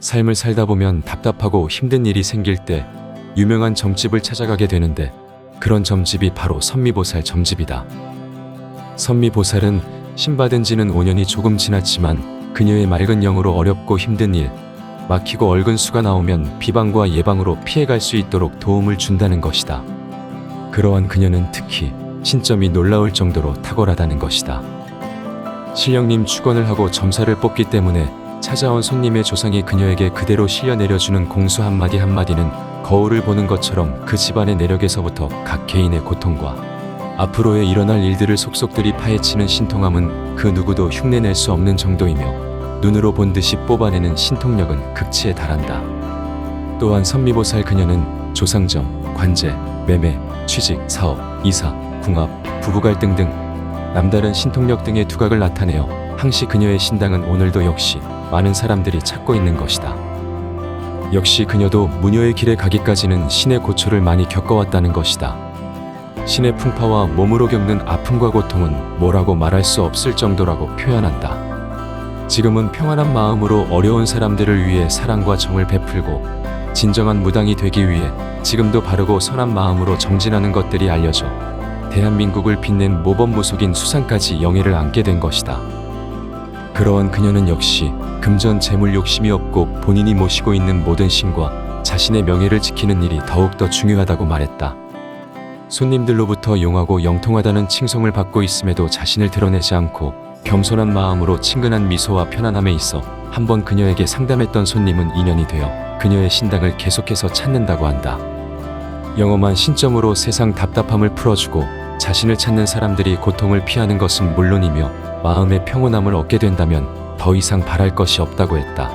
삶을 살다 보면 답답하고 힘든 일이 생길 때 유명한 점집을 찾아가게 되는데 그런 점집이 바로 선미보살 점집이다. 선미보살은 신받은 지는 5년이 조금 지났지만 그녀의 맑은 영으로 어렵고 힘든 일, 막히고 얽은 수가 나오면 비방과 예방으로 피해갈 수 있도록 도움을 준다는 것이다. 그러한 그녀는 특히 신점이 놀라울 정도로 탁월하다는 것이다. 신령님 축원을 하고 점사를 뽑기 때문에 찾아온 손님의 조상이 그녀에게 그대로 실려 내려주는 공수 한마디 한마디는 거울을 보는 것처럼 그 집안의 내력에서부터 각 개인의 고통과 앞으로의 일어날 일들을 속속들이 파헤치는 신통함은 그 누구도 흉내낼 수 없는 정도이며 눈으로 본 듯이 뽑아내는 신통력은 극치에 달한다. 또한 선미보살 그녀는 조상점, 관제, 매매, 취직, 사업, 이사, 궁합, 부부 갈등 등 남다른 신통력 등의 두각을 나타내어 항시 그녀의 신당은 오늘도 역시 많은 사람들이 찾고 있는 것이다. 역시 그녀도 무녀의 길에 가기까지는 신의 고초를 많이 겪어왔다는 것이다. 신의 풍파와 몸으로 겪는 아픔과 고통은 뭐라고 말할 수 없을 정도라고 표현한다. 지금은 평안한 마음으로 어려운 사람들을 위해 사랑과 정을 베풀고 진정한 무당이 되기 위해 지금도 바르고 선한 마음으로 정진하는 것들이 알려져 대한민국을 빛낸 모범무속인 수상까지 영예를 안게 된 것이다. 그러한 그녀는 역시 금전 재물 욕심이 없고 본인이 모시고 있는 모든 신과 자신의 명예를 지키는 일이 더욱더 중요하다고 말했다. 손님들로부터 용하고 영통하다는 칭송을 받고 있음에도 자신을 드러내지 않고 겸손한 마음으로 친근한 미소와 편안함에 있어 한번 그녀에게 상담했던 손님은 인연이 되어 그녀의 신당을 계속해서 찾는다고 한다. 영험한 신점으로 세상 답답함을 풀어주고 자신을 찾는 사람들이 고통을 피하는 것은 물론이며 마음의 평온함을 얻게 된다면 더 이상 바랄 것이 없다고 했다.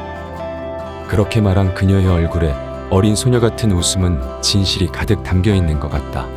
그렇게 말한 그녀의 얼굴에 어린 소녀 같은 웃음은 진실이 가득 담겨 있는 것 같다.